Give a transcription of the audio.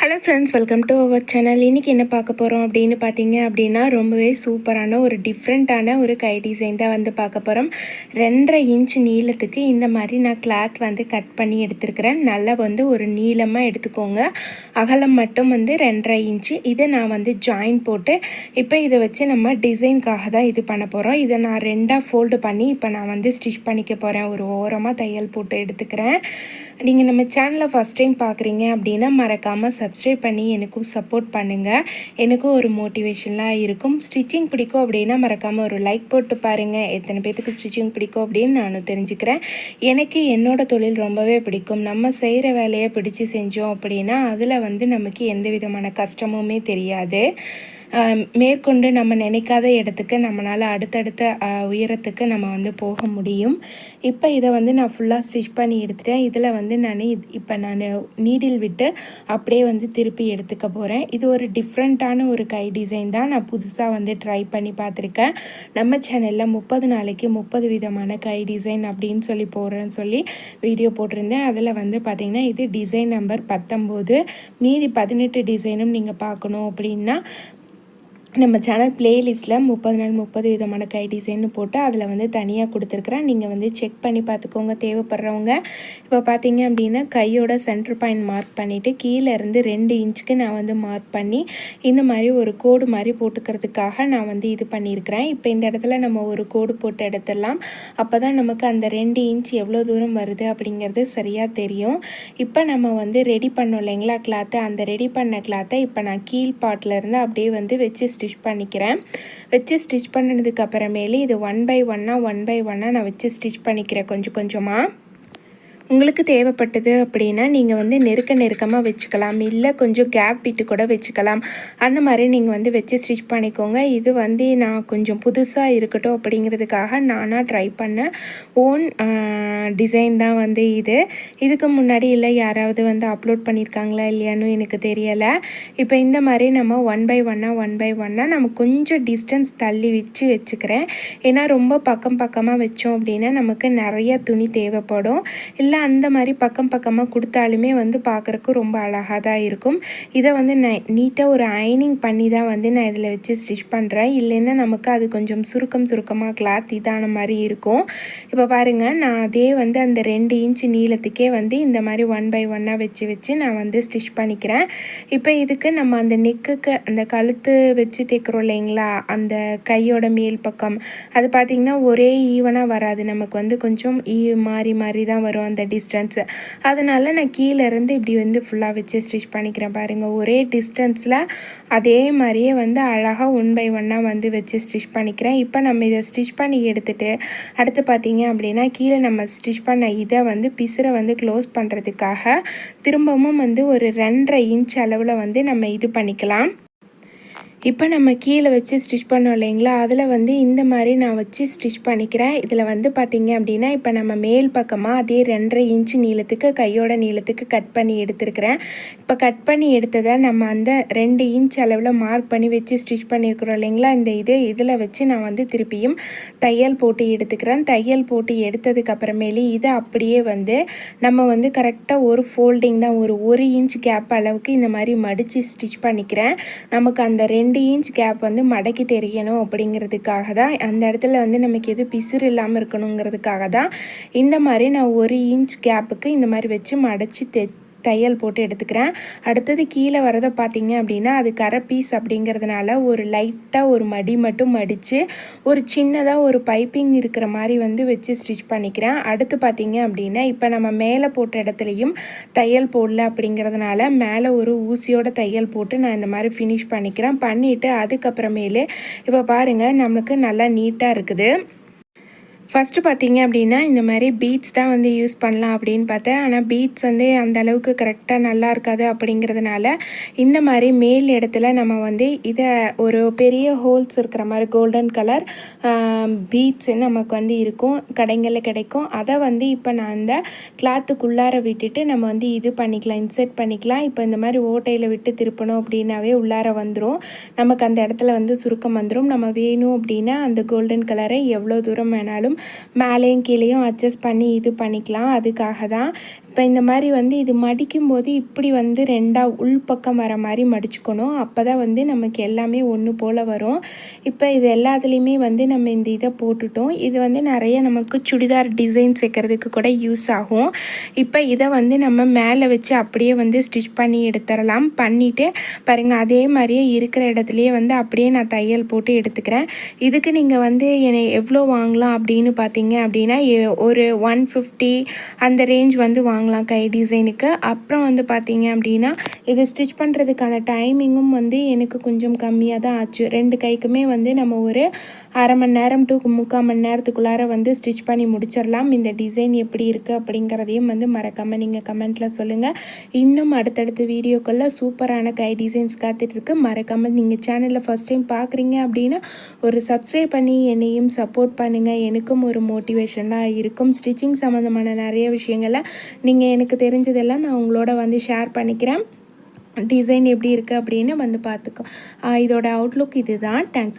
Hello friends welcome to our channel இன்றைக்கி என்ன பார்க்க போகிறோம் அப்படின்னு பார்த்தீங்க அப்படின்னா ரொம்பவே சூப்பரான ஒரு டிஃப்ரெண்ட்டான ஒரு கை டிசைன் தான் வந்து பார்க்க போகிறோம் ரெண்டரை இன்ச் நீளத்துக்கு இந்த மாதிரி நான் கிளாத் வந்து கட் பண்ணி எடுத்துருக்கிறேன். நல்லா வந்து ஒரு நீளமாக எடுத்துக்கோங்க. அகலம் மட்டும் வந்து ரெண்டரை இன்ச்சு இதை நான் வந்து ஜாயின் போட்டு இப்போ இதை வச்சு நம்ம டிசைனுக்காக தான் இது பண்ண போகிறோம் இதை நான் ரெண்டாக ஃபோல்டு பண்ணி இப்போ நான் வந்து ஸ்டிச் பண்ணிக்க போகிறேன் ஒரு ஓரமாக தையல் போட்டு எடுத்துக்கிறேன். நீங்கள் நம்ம சேனலை ஃபஸ்ட் டைம் பார்க்குறீங்க அப்படின்னா மறக்காமல் சப்ஸ்கிரைப் பண்ணி எனக்கும் சப்போர்ட் பண்ணுங்கள் எனக்கும் ஒரு மோட்டிவேஷன்லாம் இருக்கும். ஸ்டிச்சிங் பிடிக்கும் அப்படின்னா மறக்காமல் ஒரு லைக் போட்டு பாருங்கள் எத்தனை பேத்துக்கு ஸ்டிச்சிங் பிடிக்கும் அப்படின்னு நானும் தெரிஞ்சுக்கிறேன். எனக்கு என்னோடய தொழில் ரொம்பவே பிடிக்கும். நம்ம செய்கிற வேலையை பிடிச்சி செஞ்சோம் அப்படின்னா அதில் வந்து நமக்கு எந்த விதமான கஷ்டமுமே தெரியாது. மேற்கொண்டு நம்ம நினைக்காத இடத்துக்கு நம்மளால் அடுத்தடுத்த உயரத்துக்கு நம்ம வந்து போக முடியும். இப்போ இதை வந்து நான் ஃபுல்லாக ஸ்டிச் பண்ணி எடுத்துட்டேன். இதில் வந்து நான் இப்போ நான் நீடில் விட்டு அப்படியே வந்து திருப்பி எடுத்துக்க போகிறேன் இது ஒரு டிஃப்ரெண்ட்டான ஒரு கை டிசைன் தான். நான் புதுசாக வந்து ட்ரை பண்ணி பார்த்துருக்கேன். நம்ம சேனலில் முப்பது நாளைக்கு முப்பது விதமான கை டிசைன் அப்படின்னு சொல்லி போடுறேன்னு சொல்லி வீடியோ போட்டிருந்தேன். அதில் வந்து பார்த்திங்கன்னா இது டிசைன் நம்பர் பத்தொம்போது. மீதி பதினெட்டு டிசைனும் நீங்கள் பார்க்கணும் அப்படின்னா நம்ம சேனல் பிளேலிஸ்ட்டில் முப்பது நாள் முப்பது விதமான கை டிசைன்னு போட்டு அதில் வந்து தனியாக கொடுத்துருக்குறேன். நீங்கள் வந்து செக் பண்ணி பார்த்துக்கோங்க. தேவைப்படுறவங்க. இப்போ பார்த்தீங்க அப்படின்னா கையோட சென்டர் பாயிண்ட் மார்க் பண்ணிவிட்டு கீழே இருந்து ரெண்டு இன்ச்சுக்கு நான் வந்து மார்க் பண்ணி இந்த மாதிரி ஒரு கோடு மாதிரி போட்டுக்கிறதுக்காக நான் வந்து இது பண்ணியிருக்கிறேன். இப்போ இந்த இடத்துல நம்ம ஒரு கோடு போட்டு எடுத்துடலாம். அப்போ தான் நமக்கு அந்த ரெண்டு இன்ச் எவ்வளோ தூரம் வருது அப்படிங்கிறது சரியாக தெரியும். இப்போ நம்ம வந்து ரெடி பண்ணோம் இல்லைங்களா கிளாத்தை அந்த ரெடி பண்ண கிளாத்தை இப்போ நான் கீழ் பாட்டிலேருந்து அப்படியே வந்து வச்சு ஸ்டிச் பண்ணிக்கிறேன். வச்சு ஸ்டிச் பண்ணதுக்கு அப்புறமேலே இது ஒன் பை ஒன்னாக ஒன் பை ஒன்னாக நான் வச்சு ஸ்டிச் பண்ணிக்கிறேன் கொஞ்சம் கொஞ்சமாக உங்களுக்கு தேவைப்பட்டது அப்படின்னா நீங்கள் வந்து நெருக்க நெருக்கமாக வச்சுக்கலாம். இல்லை கொஞ்சம் கேப் விட்டு கூட வச்சுக்கலாம். அந்த மாதிரி நீங்கள் வந்து வச்சு ஸ்டிச் பண்ணிக்கோங்க. இது வந்து நான் கொஞ்சம் புதுசாக இருக்கட்டும் அப்படிங்கிறதுக்காக நானாக ட்ரை பண்ண ஓன் டிசைன் தான் வந்து இது. இதுக்கு முன்னாடி இல்லை யாராவது வந்து அப்லோட் பண்ணியிருக்காங்களா இல்லையான்னு எனக்கு தெரியலை. இப்போ இந்த மாதிரி நம்ம ஒன் பை ஒன்னாக ஒன் பை ஒன்னாக நம்ம கொஞ்சம் டிஸ்டன்ஸ் தள்ளி வச்சு வச்சுக்கிறேன். ஏன்னா ரொம்ப பக்கம் பக்கமாக வச்சோம் அப்படின்னா நமக்கு நிறைய துணி தேவைப்படும். இல்லை இல்லை அந்த மாதிரி பக்கம் பக்கமாக கொடுத்தாலுமே வந்து பார்க்குறக்கு ரொம்ப அழகாக தான் இருக்கும். இதை வந்து நான் நீட்டாக ஒரு அயனிங் பண்ணி தான் வந்து நான் இதில் வச்சு ஸ்டிச் பண்ணுறேன் இல்லைன்னா நமக்கு அது கொஞ்சம் சுருக்கம் சுருக்கமாக கிளாத் இதான மாதிரி இருக்கும். இப்போ பாருங்கள் நான் அதே வந்து அந்த ரெண்டு இன்ச் நீளத்துக்கே வந்து இந்த மாதிரி ஒன் பை ஒன்னாக வச்சு வச்சு நான் வந்து ஸ்டிச் பண்ணிக்கிறேன். இப்போ இதுக்கு நம்ம அந்த நெக்குக்கு அந்த கழுத்து வச்சு தைக்கிறோம் இல்லைங்களா? அந்த கையோட மேல் பக்கம். அது பார்த்திங்கன்னா ஒரே ஈவனாக வராது. நமக்கு வந்து கொஞ்சம் ஈ மாறி மாறி தான் வரும் அந்த டிஸ்டன்ஸு அதனால் நான் கீழேருந்து இப்படி வந்து ஃபுல்லாக வச்சு ஸ்டிச் பண்ணிக்கிறேன் பாருங்கள் ஒரே டிஸ்டன்ஸில் அதே மாதிரியே வந்து அழகாக ஒன் பை ஒன்னாக வந்து வச்சு ஸ்டிச் பண்ணிக்கிறேன். இப்போ நம்ம இதை ஸ்டிச் பண்ணி எடுத்துகிட்டு அடுத்து பார்த்திங்க அப்படின்னா கீழே நம்ம ஸ்டிச் பண்ண இதை வந்து பிசுரை வந்து க்ளோஸ் பண்ணுறதுக்காக திரும்பவும் வந்து ஒரு ரெண்டரை இன்ச் அளவில் வந்து நம்ம இது பண்ணிக்கலாம். இப்போ நம்ம கீழே வச்சு ஸ்டிச் பண்ணோம் இல்லைங்களா? அதில் வந்து இந்த மாதிரி நான் வச்சு ஸ்டிச் பண்ணிக்கிறேன். இதில் வந்து பார்த்திங்க அப்படின்னா இப்போ நம்ம மேல் பக்கமாக அதே ரெண்டரை இன்ச் நீளத்துக்கு கையோட நீளத்துக்கு கட் பண்ணி எடுத்துருக்கிறேன். இப்போ கட் பண்ணி எடுத்ததை நம்ம அந்த ரெண்டு இன்ச் அளவில் மார்க் பண்ணி வச்சு ஸ்டிச் பண்ணியிருக்கிறோம் இல்லைங்களா? இந்த இது இதில் வச்சு நான் வந்து திருப்பியும் தையல் போட்டு எடுத்துக்கிறேன். தையல் போட்டு எடுத்ததுக்கப்புறமேலி இதை அப்படியே வந்து நம்ம வந்து கரெக்டாக ஒரு ஃபோல்டிங் தான் ஒரு ஒரு இன்ச் கேப் அளவுக்கு இந்த மாதிரி மடித்து ஸ்டிச் பண்ணிக்கிறேன். நமக்கு அந்த ரெண்டு ரெண்டு இன்ச் கேப் வந்து மடக்கி தெரியணும் அப்படிங்கிறதுக்காக தான் அந்த இடத்துல வந்து நமக்கு எது பிசுறு இல்லாமல் இருக்கணுங்கிறதுக்காக தான் இந்த மாதிரி நான் ஒரு இன்ச் கேப்புக்கு இந்த மாதிரி வச்சு மடச்சி தெ தையல் போட்டு எடுத்துக்கிறேன். அடுத்தது கீழே வரதை பார்த்தீங்க அப்படின்னா அது கரை பீஸ் அப்படிங்கிறதுனால ஒரு லைட்டாக ஒரு மடி மட்டும் மடித்து ஒரு சின்னதாக ஒரு பைப்பிங் இருக்கிற மாதிரி வந்து வச்சு ஸ்டிச் பண்ணிக்கிறேன். அடுத்து பார்த்தீங்க அப்படின்னா இப்போ நம்ம மேலே போட்ட இடத்துலையும் தையல் போடல அப்படிங்கிறதுனால மேலே ஒரு ஊசியோட தையல் போட்டு நான் இந்த மாதிரி ஃபினிஷ் பண்ணிக்கிறேன். பண்ணிவிட்டு அதுக்கப்புறமேலே இப்போ பாருங்கள் நம்மளுக்கு நல்லா நீட்டாக இருக்குது. ஃபஸ்ட்டு பார்த்தீங்க அப்படின்னா இந்த மாதிரி பீட்ஸ் தான் வந்து யூஸ் பண்ணலாம் அப்படின்னு பார்த்தேன். ஆனால் பீட்ஸ் வந்து அந்த அளவுக்கு கரெக்டாக நல்லா இருக்காது அப்படிங்கிறதுனால இந்த மாதிரி மேல் இடத்துல நம்ம வந்து இதை ஒரு பெரிய ஹோல்ஸ் இருக்கிற மாதிரி கோல்டன் கலர் பீட்ஸ் நமக்கு வந்து இருக்கும். கடைங்களில் கிடைக்கும். அதை வந்து இப்போ நான் அந்த கிளாத்துக்குள்ளார விட்டுட்டு நம்ம வந்து இது பண்ணிக்கலாம் இன்செர்ட் பண்ணிக்கலாம். இப்போ இந்த மாதிரி ஓட்டையில் விட்டு திருப்பணும் அப்படின்னாவே உள்ளார வந்துடும் நமக்கு அந்த இடத்துல வந்து சுருக்கம் வந்துடும் நம்ம வேணும் அப்படின்னா அந்த கோல்டன் கலரை எவ்வளோ தூரம் வேணாலும் மேலேயும் கீழேயும் அட்ஜஸ்ட் பண்ணி இது பண்ணிக்கலாம். அதுக்காக தான் இப்போ இந்த மாதிரி வந்து இது மடிக்கும்போது இப்படி வந்து ரெண்டாக உள்பக்கம் வர மாதிரி மடிச்சுக்கணும். அப்போ தான் வந்து நமக்கு எல்லாமே ஒன்று போல் வரும். இப்போ இது எல்லாத்துலேயுமே வந்து நம்ம இந்த இதை போட்டுட்டோம். இது வந்து நிறைய நமக்கு சுடிதார் டிசைன்ஸ் வைக்கிறதுக்கு கூட யூஸ் ஆகும். இப்போ இதை வந்து நம்ம மேலே வச்சு அப்படியே வந்து ஸ்டிச் பண்ணி எடுத்துடலாம். பண்ணிவிட்டு பாருங்கள் அதே மாதிரியே இருக்கிற இடத்துலையே வந்து அப்படியே நான் தையல் போட்டு எடுத்துக்கிறேன். இதுக்கு நீங்கள் வந்து என்னை எவ்வளோ வாங்கலாம் அப்படின்னு பார்த்தீங்க அப்படின்னா ஒரு ஒன் ஃபிஃப்டி அந்த ரேஞ்ச் வந்து வாங்கலாம் கை டிசைனுக்கு. அப்புறம் வந்து பார்த்தீங்க அப்படின்னா இது ஸ்டிச் பண்ணுறதுக்கான டைமிங்கும் வந்து எனக்கு கொஞ்சம் கம்மியாக தான் ஆச்சு. ரெண்டு கைக்குமே வந்து நம்ம ஒரு அரை மணி நேரம் டு முக்கால் மணி நேரத்துக்குள்ளார வந்து ஸ்டிச் பண்ணி முடிச்சிடலாம். இந்த டிசைன் எப்படி இருக்குது அப்படிங்கிறதையும் வந்து மறக்காமல் நீங்கள் கமெண்ட்டில் சொல்லுங்கள் இன்னும் அடுத்தடுத்த வீடியோக்களில் சூப்பரான கை டிசைன்ஸ் காத்துட்ருக்கு. மறக்காமல் நீங்கள் சேனலில் ஃபஸ்ட் டைம் பார்க்குறீங்க அப்படின்னா ஒரு சப்ஸ்கிரைப் பண்ணி என்னையும் சப்போர்ட் பண்ணுங்கள் எனக்கும் ஒரு மோட்டிவேஷனாக இருக்கும். ஸ்டிச்சிங் சம்மந்தமான நிறைய விஷயங்களை நீங்கள் நீங்கள் எனக்கு தெரிஞ்சதெல்லாம் நான் உங்களோட வந்து ஷேர் பண்ணிக்கிறேன். டிசைன் எப்படி இருக்குது அப்படின்னு வந்து பார்த்துக்கோ. இதோட அவுட்லுக் இதுதான். தேங்க்ஸ்